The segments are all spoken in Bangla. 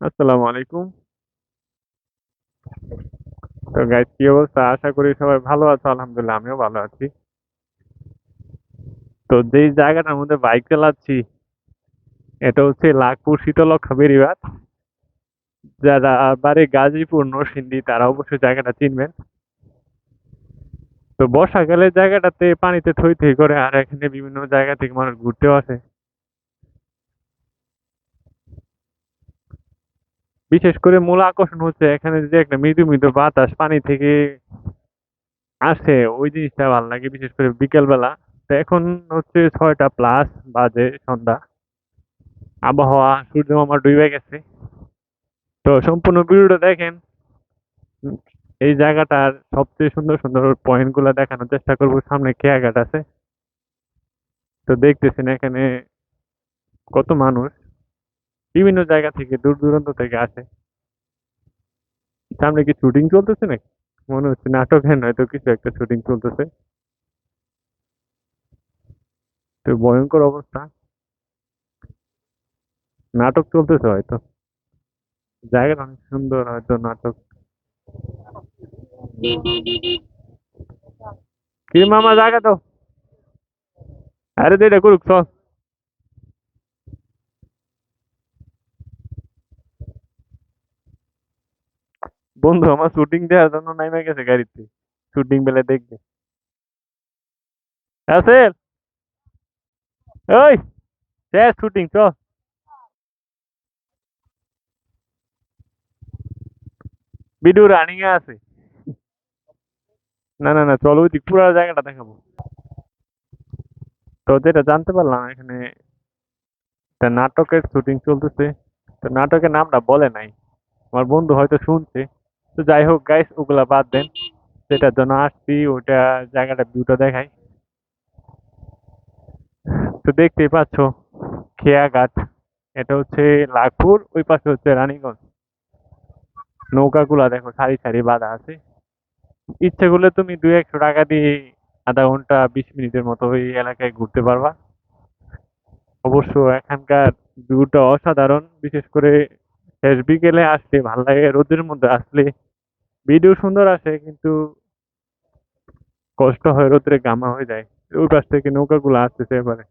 আসসালামু আলাইকুম। তো গাইস কি অবস্থা? আশা করি সবাই ভালো আছো, আলহামদুলিল্লাহ, আমিও ভালো আছি। তো যেই জায়গাটার মধ্যে বাইক চালাচ্ছি, এটা হচ্ছে লাখপুর শীতলক্ষা বেড়িবাঁধ। যারা বাড়ি গাজীপুর, নরসিংদী, তারা অবশ্যই জায়গাটা চিনবেন। তো বর্ষাকালে জায়গাটাতে পানিতে থই থই করে, আর এখানে বিভিন্ন জায়গা থেকে মানুষ ঘুরতেও আসে। বিশেষ করে মূল আকর্ষণ হচ্ছে এখানে যে একটা মৃদু মৃদু বাতাস পানি থেকে আসে, ওই জিনিসটা ভালো লাগে, বিশেষ করে বিকেলবেলা। তো এখন হচ্ছে ছয়টা প্লাস বাজে সন্ধ্যা। আবহাওয়া সূর্য মামা ডুবে গেছে। তো সম্পূর্ণ ভিডিওটা দেখেন। এই জায়গাটার সবচেয়ে সুন্দর সুন্দর পয়েন্টগুলা দেখানোর চেষ্টা করব। সামনে খেয়াঘাট আছে। তো দেখতেছেন এখানে কত মানুষ। বিভিন্ন জায়গা থেকে, দূর দূরান্ত থেকে আসে। সামনে কি শুটিং চলতেছে নাকি? মনে হচ্ছে নাটক নাটকের নয়তো কিছু একটা শুটিং চলতেছে। তো ভয়ঙ্কর অবস্থা। নাটক চলতেছে হয়তো। জায়গাটা অনেক সুন্দর হয়তো নাটক। কি মামা, জায়গা তো। আরে দে এটা করুক, চল। বন্ধু, আমার শুটিং দেওয়ার জন্য নাই নাইমে গেছে গাড়িতে। শুটিং বেলা দেখবে। আসেল ওই শেষ শুটিং চ। ভিডিও রানিং এ আছে। না না না, চলো ওই পুরো জায়গাটা দেখাবো। তো যেটা জানতে পারলাম, এখানে নাটকের শুটিং চলতেছে। তো নাটকের নামটা বলে নাই। আমার বন্ধু হয়তো শুনছে। তো যাই হোক গাইস ওগুলা বাদ দেন। যেটার জন্য আসছি, ওটা জায়গাটা ভিউটা দেখাই। তো দেখতেই পাচ্ছ খেয়াঘাট এটা হচ্ছে লাখপুর, ওই পাশে হচ্ছে রানীগঞ্জ। নৌকাগুলা দেখো, সারি সারি বাঁধা আছে। ইচ্ছে করলে তুমি দুই একশো টাকা দিয়ে আধা ঘণ্টা, বিশ মিনিটের মতো ওই এলাকায় ঘুরতে পারবা। অবশ্য এখানকার ভিউটা অসাধারণ, বিশেষ করে শেষ বিকেলে আসলে ভালো লাগে রোদের মধ্যে আসলে। ভিডিও সুন্দর আসে, কিন্তু কষ্ট হয় রোদ্রে গামা হয়ে যায়। ওই পাশ থেকে নৌকা নৌকাগুলো আসতেছে এবারে।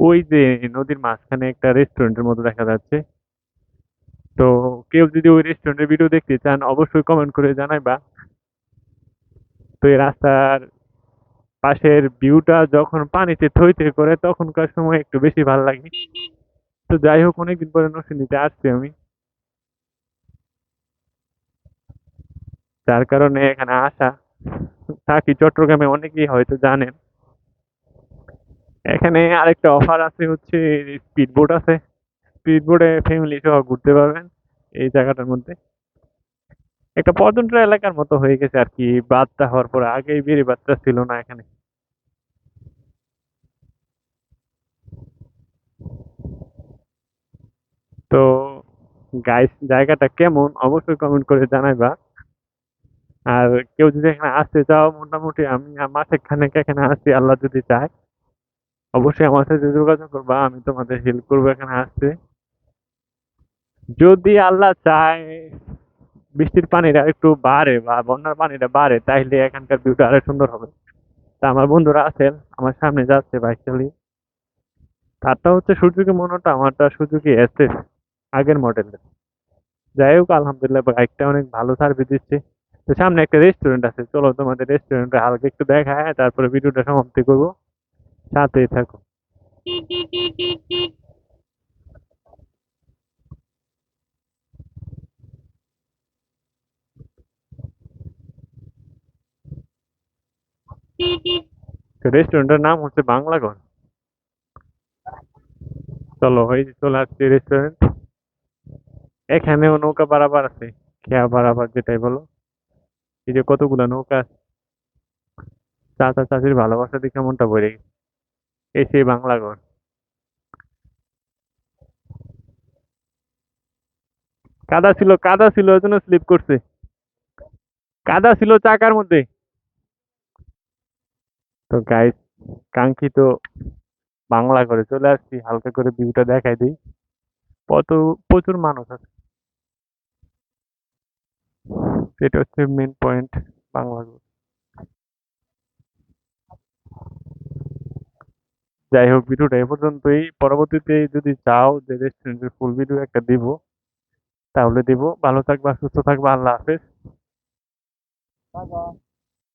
ওই যে নদীর মাঝখানে একটা রেস্টুরেন্টের মতো দেখা যাচ্ছে। তো কেউ যদি ওই রেস্টুরেন্টের ভিডিও দেখতে চান, অবশ্যই কমেন্ট করে জানাইবা। তো এই রাস্তার পাশের ভিউটা যখন পানিতে থই করে, তখনকার সময় একটু বেশি ভালো লাগে। তো যাই হোক, অনেকদিন পরে নরসিংদীতে আসছি আমি। যার কারণে এখানে আসা থাকি চট্টগ্রামে অনেকেই হয়তো জানেন। এখানে আরেকটা অফার আছে হচ্ছে স্পিড বোট আছে। স্পিড বোটে ফ্যামিলি সহ ঘুরতে পারবেন এই জায়গাটার মধ্যে। একটা পর্যটন এলাকার মতো হয়ে গেছে আর কি বাদটা হওয়ার পরে আগে এই বেড়ি বাদটা ছিল না এখানে। তো গাইস জায়গাটা কেমন অবশ্যই কমেন্ট করে জানাইবা। আর কেউ যদি এখানে আসতে চাও, মোটামুটি আমি মাসে খানেক এখানে আসছি, আল্লাহ যদি চায়, অবশ্যই আমার সাথে যোগাযোগ করবা, আমি তোমাদের হেল্প করব এখানে আসতে। যদি আল্লাহ চায় বৃষ্টির পানিটা একটু বাড়ে বা বন্যার পানিটা বাড়ে, তাইলে এখানকার ভিউটা আরও সুন্দর হবে। তা আমার বন্ধুরা আছেন আমার সামনে যাচ্ছে বাইক চালিয়ে তারটা হচ্ছে সুজুকি মনোটা, আমারটা সুজুকি এসএস আগের মডেলের যাই হোক, আলহামদুলিল্লাহ বাইকটা অনেক ভালো সার্ভিস দিচ্ছে। তো সামনে একটা রেস্টুরেন্ট আছে, চলো তোমাদের রেস্টুরেন্টে হালকা একটু দেখায়, তারপরে ভিডিওটা সমাপ্তি করব। সাথেই থাকো তো রেস্টুরেন্টের নাম হচ্ছে বাংলা ঘর চলো, এই চলে আসছি রেস্টুরেন্ট এখানেও নৌকা বারাবার আছে, খেয়া বারাবার যেটাই বলো। এই যে কতগুলা নৌকা চাচা চাচির ভালোবাসা দেখে মনটা ভরে গেছে। এই সেই বাংলা ঘর কাদা ছিল কাদা ছিল, ওই জন্য স্লিপ করছে। কাদা ছিল চাকার মধ্যে। তো গাইস কাঙ্ক্ষিত বাংলা করে চলে আসছি, হালকা করে ভিউটা দেখাই দিই। কত, প্রচুর মানুষ আছে। এটা হচ্ছে মেন পয়েন্ট বাংলা। যাই হোক, ভিডিওটা এ পর্যন্তই। পরবর্তীতে যদি চাও যে রেস্টুরেন্টের ফুল ভিডিও একটা দিব, তাহলে দিব। ভালো থাকবা, সুস্থ থাকবা। আল্লাহ হাফেজ।